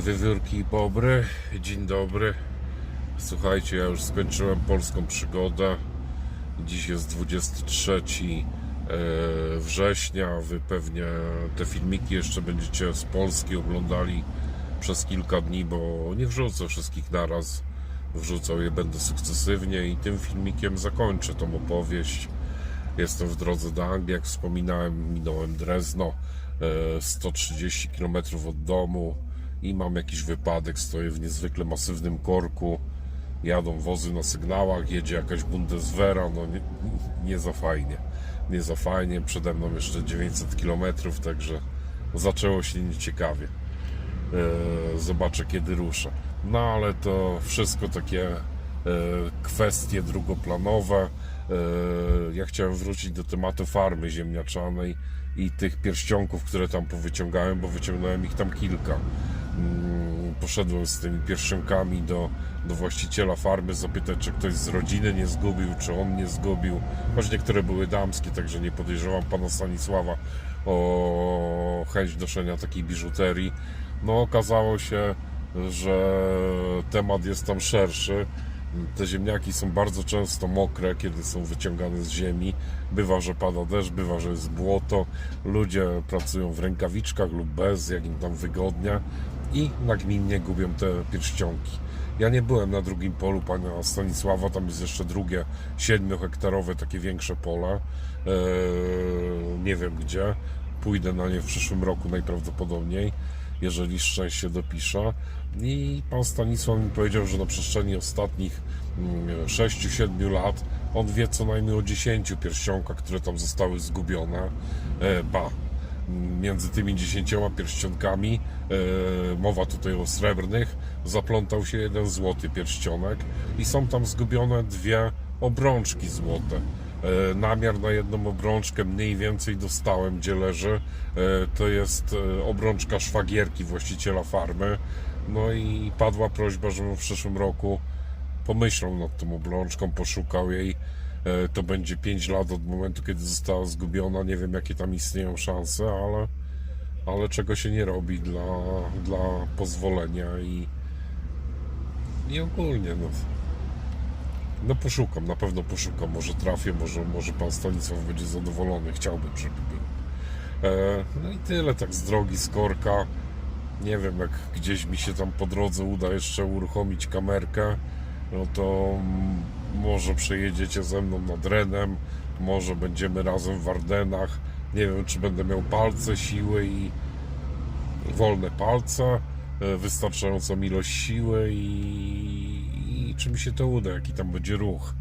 Wiewiórki Bobry, dzień dobry. Słuchajcie, ja już skończyłem polską przygodę. Dziś jest 23 e, września. Wy pewnie te filmiki jeszcze będziecie z Polski oglądali przez kilka dni, bo nie wrzucę wszystkich naraz. Wrzucał je będę sukcesywnie i tym filmikiem zakończę tą opowieść. Jestem w drodze do Anglii, jak wspominałem, minąłem Drezno, e, 130 km od domu i mam jakiś wypadek, stoję w niezwykle masywnym korku, jadą wozy na sygnałach, jedzie jakaś Bundeswehra, no nie, nie za fajnie, nie za fajnie, przede mną jeszcze 900 km, także zaczęło się nieciekawie. E, Zobaczę kiedy ruszę. No ale to wszystko takie e, kwestie drugoplanowe. E, Ja chciałem wrócić do tematu farmy ziemniaczanej i tych pierścionków, które tam powyciągałem, bo wyciągnąłem ich tam kilka. Mm, Poszedłem z tymi pierścionkami do, do właściciela farmy zapytać, czy ktoś z rodziny nie zgubił, czy on nie zgubił. Choć niektóre były damskie, także nie podejrzewam pana Stanisława o chęć noszenia takiej biżuterii. No okazało się, że temat jest tam szerszy. Te ziemniaki są bardzo często mokre, kiedy są wyciągane z ziemi. Bywa, że pada deszcz, bywa, że jest błoto. Ludzie pracują w rękawiczkach lub bez, jak im tam wygodnie i nagminnie gubią te pierścionki. Ja nie byłem na drugim polu pana Stanisława, tam jest jeszcze drugie 7-hektarowe, takie większe pole. Eee, nie wiem gdzie. Pójdę na nie w przyszłym roku najprawdopodobniej jeżeli szczęście dopisze. I pan Stanisław mi powiedział, że na przestrzeni ostatnich 6-7 lat on wie co najmniej o 10 pierścionkach, które tam zostały zgubione. E, ba, między tymi 10 pierścionkami, e, mowa tutaj o srebrnych, zaplątał się jeden złoty pierścionek i są tam zgubione dwie obrączki złote. E, Namiar na jedną obrączkę mniej więcej dostałem, gdzie leży. E, To jest obrączka szwagierki właściciela farmy. No i padła prośba, żebym w przyszłym roku pomyślał nad tą obrączką, poszukał jej. E, To będzie 5 lat od momentu, kiedy została zgubiona. Nie wiem, jakie tam istnieją szanse, ale, ale czego się nie robi dla, dla pozwolenia i, i ogólnie. No. No poszukam, na pewno poszukam, może trafię, może, może pan Stanisław będzie zadowolony, chciałbym, żeby był. E, no i tyle, tak z drogi, z korka. Nie wiem, jak gdzieś mi się tam po drodze uda jeszcze uruchomić kamerkę, no to mm, może przejedziecie ze mną nad Renem, może będziemy razem w Ardenach. Nie wiem, czy będę miał palce, siły i wolne palce, e, wystarczającą ilość siły i, i czy mi się to uda, jaki tam będzie ruch.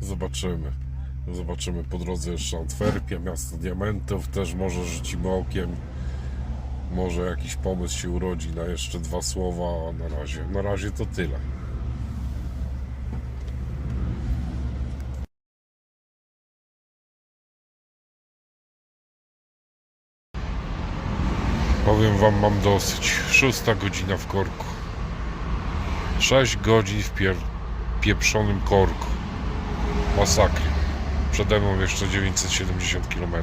Zobaczymy. Zobaczymy po drodze jeszcze Antwerpia, miasto diamentów, też może rzucimy okiem. Może jakiś pomysł się urodzi na jeszcze dwa słowa, a na razie, na razie to tyle. Powiem wam, mam dosyć. Szósta godzina w korku. Sześć godzin w pier... pieprzonym korku. Masakry. Przede mną jeszcze 970 km.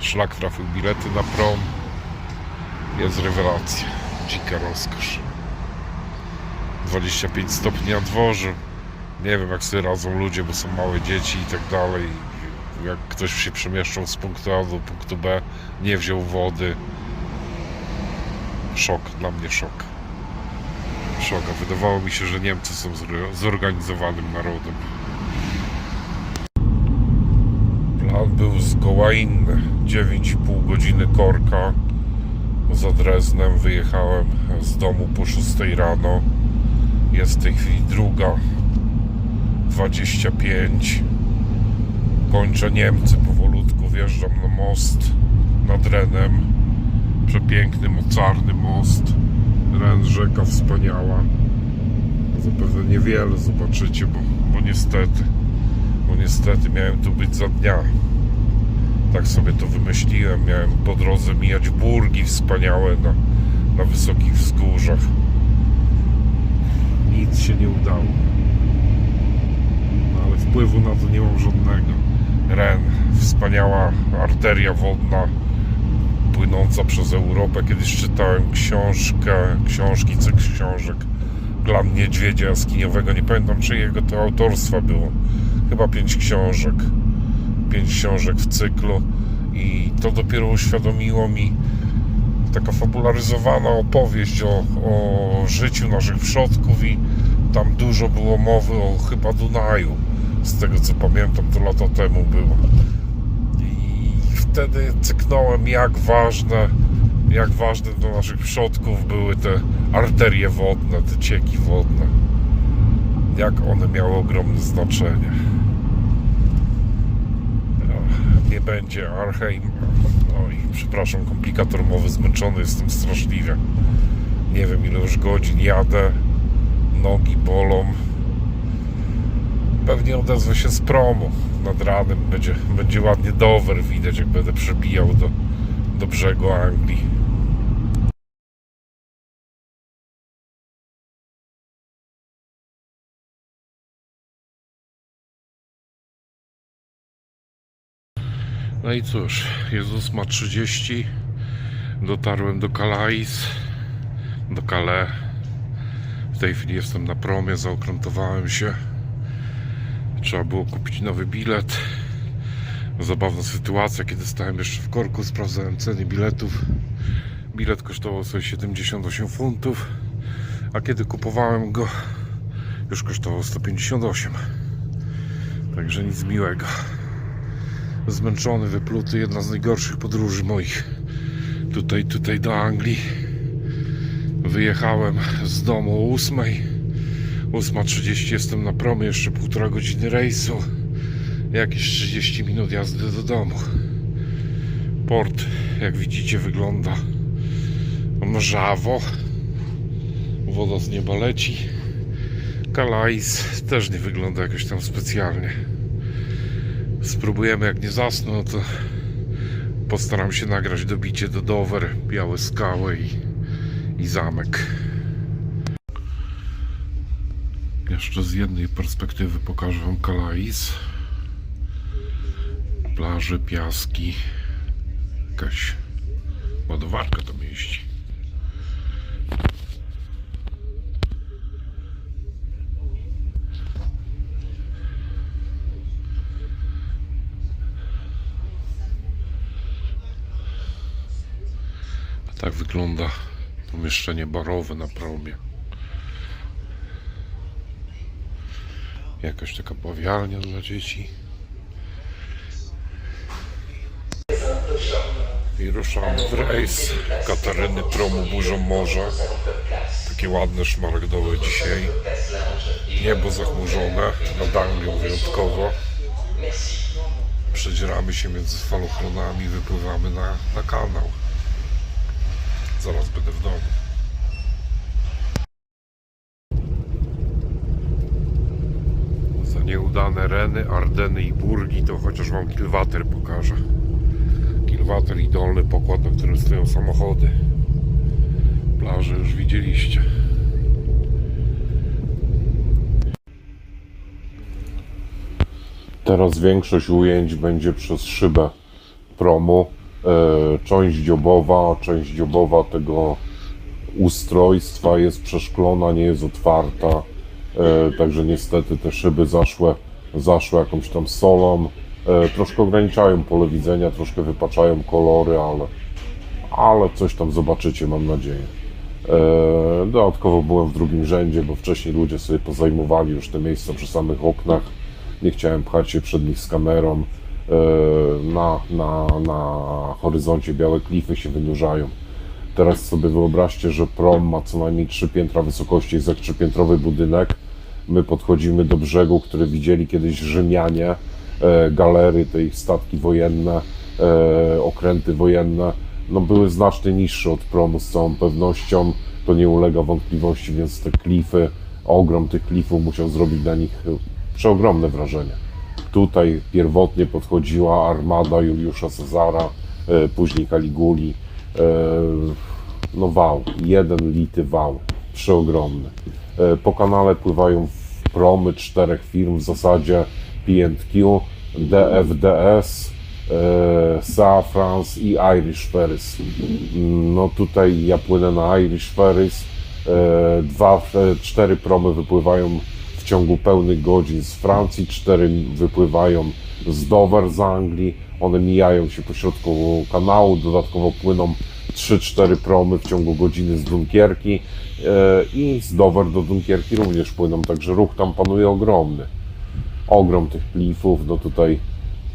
Szlak trafił bilety na prom. Jest rewelacja. Dzika rozkosz. 25 stopni na dworze. Nie wiem jak sobie radzą ludzie, bo są małe dzieci i tak dalej. Jak ktoś się przemieszczał z punktu A do punktu B, nie wziął wody. Szok, dla mnie szok. Szok, a wydawało mi się, że Niemcy są zor- zorganizowanym narodem. Plan był zgoła inny. 9,5 godziny korka za Dreznem. Wyjechałem z domu po 6 rano. Jest w tej chwili druga. 25. Kończę Niemcy powolutku. Wjeżdżam na most nad Renem. Przepiękny, mocarny most. Ren, rzeka wspaniała. Zapewne niewiele zobaczycie, bo, bo niestety, bo niestety miałem tu być za dnia. Tak sobie to wymyśliłem. Miałem po drodze mijać burgi wspaniałe na, na wysokich wzgórzach. Nic się nie udało. No, ale wpływu na to nie mam żadnego. Ren, wspaniała arteria wodna płynąca przez Europę. Kiedyś czytałem książkę, książki, cykl książek Klan Niedźwiedzia Jaskiniowego. Nie pamiętam czyjego to autorstwa było. Chyba pięć książek. Pięć książek w cyklu. I to dopiero uświadomiło mi taka fabularyzowana opowieść o, o życiu naszych przodków i tam dużo było mowy o chyba Dunaju. Z tego co pamiętam, to lata temu było. Wtedy cyknąłem, jak ważne, jak ważne dla naszych przodków były te arterie wodne, te cieki wodne. Jak one miały ogromne znaczenie. Nie będzie Archeim. Oj, przepraszam, komplikator mowy, zmęczony jestem straszliwie. Nie wiem ile już godzin jadę, nogi bolą. Pewnie odezwę się z promu nad ranem. Będzie, będzie ładnie Dover widać, jak będę przebijał do, do brzegu Anglii. No i cóż, Jezus ma 30. Dotarłem do Calais, do Calais. W tej chwili jestem na promie, zaokrętowałem się. Trzeba było kupić nowy bilet. Zabawna sytuacja, kiedy stałem jeszcze w korku, sprawdzałem ceny biletów. Bilet kosztował sobie 78 funtów, a kiedy kupowałem go, już kosztował 158. Także nic miłego. Zmęczony, wypluty, jedna z najgorszych podróży moich tutaj, tutaj do Anglii. Wyjechałem z domu o 8. 8.30 jestem na promie, jeszcze półtora godziny rejsu. Jakieś 30 minut jazdy do domu. Port, jak widzicie, wygląda mrzawo. Woda z nieba leci. Calais też nie wygląda jakoś tam specjalnie. Spróbujemy, jak nie zasnę, no to postaram się nagrać dobicie do Dover, białe skały i, i zamek. Jeszcze z jednej perspektywy pokażę Wam Calais. Plaże, piaski. Jakaś ładowarka tam jeździ. A tak wygląda pomieszczenie barowe na promie. Jakaś taka bawialnia dla dzieci. I ruszamy w rejs Kataryny Promu Burzą Morza. Takie ładne, szmaragdowe dzisiaj. Niebo zachmurzone, nad Anglią wyjątkowo. Przedzieramy się między falochronami, wypływamy na, na kanał. Zaraz będę w domu. Za nieudane Reny, Ardeny i Burgi to chociaż Wam kilwater pokażę. Kilwater i dolny pokład, na którym stoją samochody. Plaże już widzieliście. Teraz większość ujęć będzie przez szybę promu. E, część dziobowa, część dziobowa tego ustrojstwa jest przeszklona, nie jest otwarta. E, także niestety te szyby zaszłe, zaszłe jakąś tam solą. E, troszkę ograniczają pole widzenia, troszkę wypaczają kolory, ale, ale coś tam zobaczycie, mam nadzieję. E, Dodatkowo byłem w drugim rzędzie, bo wcześniej ludzie sobie pozajmowali już te miejsca przy samych oknach. Nie chciałem pchać się przed nich z kamerą. Na, na, na horyzoncie białe klify się wynurzają. Teraz sobie wyobraźcie, że prom ma co najmniej trzy piętra wysokości, jest jak trzypiętrowy budynek. My podchodzimy do brzegu, który widzieli kiedyś Rzymianie, e, galery, te ich statki wojenne, e, okręty wojenne, no były znacznie niższe od promu z całą pewnością, to nie ulega wątpliwości, więc te klify, ogrom tych klifów musiał zrobić na nich przeogromne wrażenie. Tutaj pierwotnie podchodziła armada Juliusza Cezara, e, później Kaliguli. No wał, jeden lity wał, przeogromny. Po kanale pływają promy czterech firm w zasadzie P&Q, DFDS, e, Sea France i Irish Ferries. Mm, No tutaj ja płynę na Irish Ferries. E, Dwa, e, cztery promy wypływają w ciągu pełnych godzin z Francji, cztery wypływają z Dover z Anglii. One mijają się pośrodku kanału, dodatkowo płyną 3-4 promy w ciągu godziny z Dunkierki e, i z Dover do Dunkierki również płyną, także ruch tam panuje ogromny. Ogrom tych klifów, no tutaj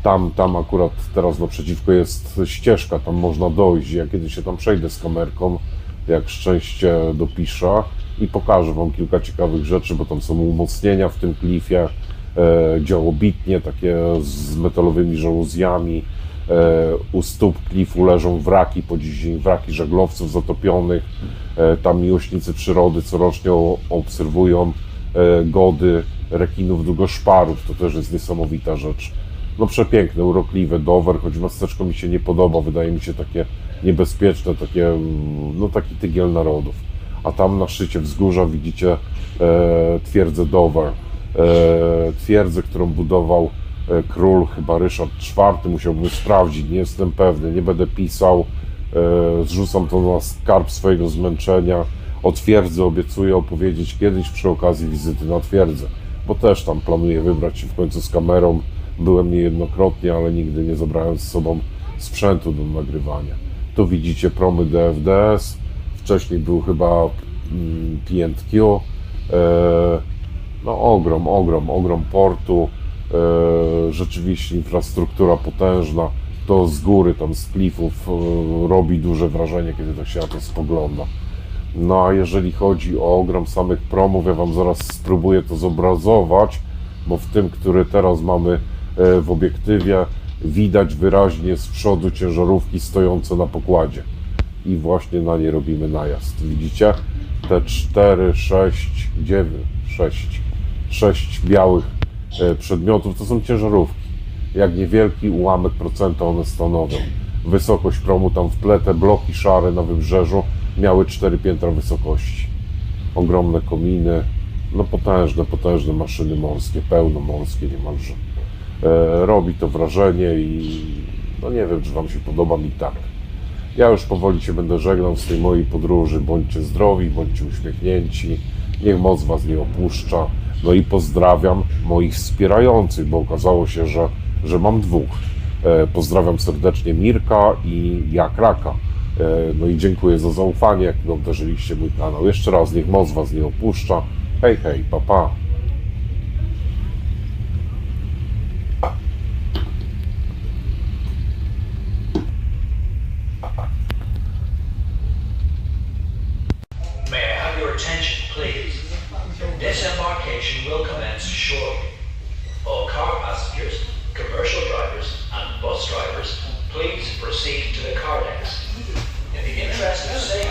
tam, tam akurat teraz naprzeciwko jest ścieżka, tam można dojść. Ja kiedyś się tam przejdę z kamerką, jak szczęście dopiszę i pokażę Wam kilka ciekawych rzeczy, bo tam są umocnienia w tym klifie, e, działobitnie takie z metalowymi żaluzjami. E, u stóp klifu leżą wraki, po dziś dzień wraki żaglowców zatopionych. E, tam miłośnicy przyrody corocznie obserwują e, gody rekinów długoszparów. To też jest niesamowita rzecz. No przepiękne, urokliwe Dover, choć miasteczko mi się nie podoba, wydaje mi się takie niebezpieczne, takie, mm, no taki tygiel narodów. A tam na szczycie wzgórza widzicie e, twierdzę Dover. E, twierdzę, którą budował król, chyba Ryszard IV, musiałbym sprawdzić, nie jestem pewny, nie będę pisał, e, zrzucam to na skarb swojego zmęczenia. O twierdzy obiecuję opowiedzieć kiedyś przy okazji wizyty na twierdzę, bo też tam planuję wybrać się w końcu z kamerą. Byłem niejednokrotnie, ale nigdy nie zabrałem z sobą sprzętu do nagrywania. Tu widzicie promy DFDS, wcześniej był chyba mm, P&Q. E, no ogrom, ogrom, ogrom portu, e, rzeczywiście infrastruktura potężna, to z góry, tam z klifów e, robi duże wrażenie, kiedy to się na to spogląda. No a jeżeli chodzi o ogrom samych promów, ja Wam zaraz spróbuję to zobrazować, bo w tym, który teraz mamy e, w obiektywie, widać wyraźnie z przodu ciężarówki stojące na pokładzie. I właśnie na nie robimy najazd. Widzicie? Te 4, 6, 9, 6, 6 białych e, przedmiotów to są ciężarówki. Jak niewielki ułamek procenta one stanowią. Wysokość promu tam w tle, te bloki szare na wybrzeżu miały 4 piętra wysokości. Ogromne kominy, no potężne, potężne maszyny morskie, pełnomorskie niemalże. E, robi to wrażenie i no nie wiem, czy Wam się podoba mi tak. Ja już powoli się będę żegnał z tej mojej podróży. Bądźcie zdrowi, bądźcie uśmiechnięci. Niech moc Was nie opuszcza. No i pozdrawiam moich wspierających, bo okazało się, że, że mam dwóch. E, pozdrawiam serdecznie Mirka i Jakraka. E, no i dziękuję za zaufanie, jak obdarzyliście mój kanał. Jeszcze raz, niech moc Was nie opuszcza. Hej, hej, pa, pa.